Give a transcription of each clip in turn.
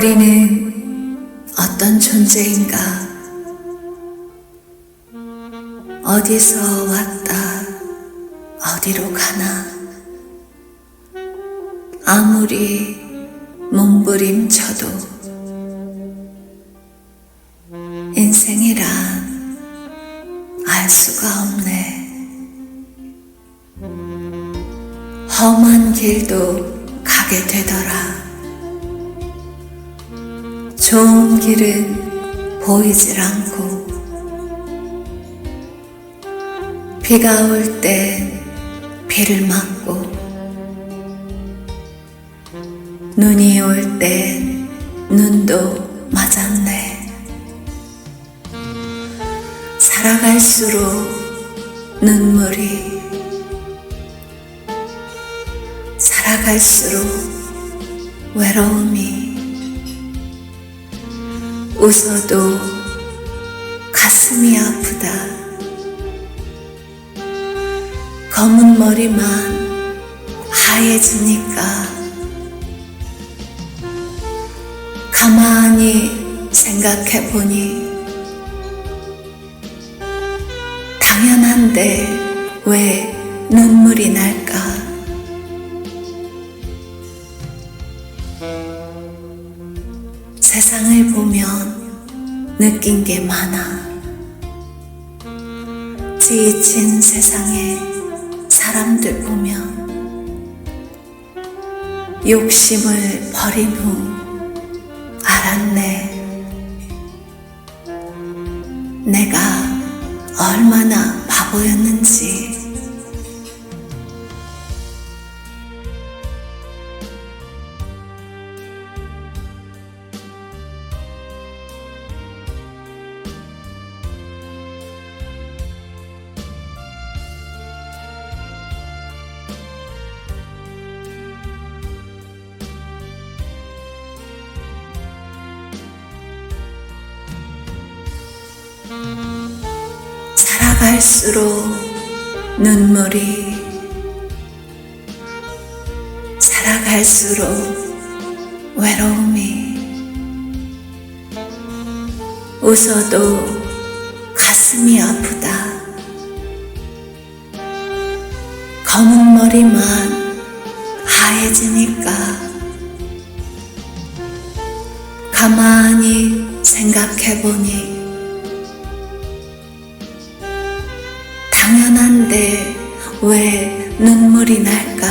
우리는 어떤 존재인가? 어디서 왔다, 어디로 가나? 아무리 몸부림쳐도 인생이란 알 수가 없네. 험한 길도 가게 되더라. 좋은 길은 보이질 않고 비가 올 땐 비를 맞고 눈이 올 땐 눈도 맞았네. 살아갈수록 눈물이 살아갈수록 외로움이 웃어도 가슴이 아프다. 검은 머리만 하얘지니까 가만히 생각해 보니 당연한데 왜 눈물이 날까? 세상을 보면 느낀 게 많아. 지친 세상에 사람들 보면 욕심을 버린 후 알았네. 내가 얼마나 바보였는지. 갈수록 눈물이 살아갈수록 외로움이 웃어도 가슴이 아프다. 검은 머리만 하얘지니까 가만히 생각해보니 당연한데 왜 눈물이 날까?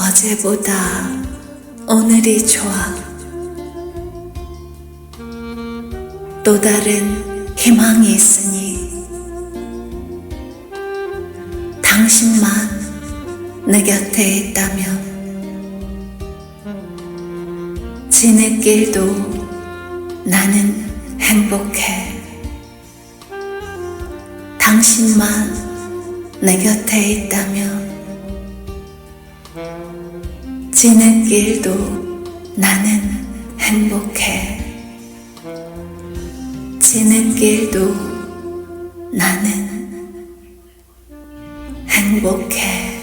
어제보다 오늘이 좋아. 또 다른 희망이 있으니 당신만 내 곁에 있다면 지느길도 나는 행복해. 당신만 내 곁에 있다면 지느길도 나는 행복해. 지느길도 나는 행복해.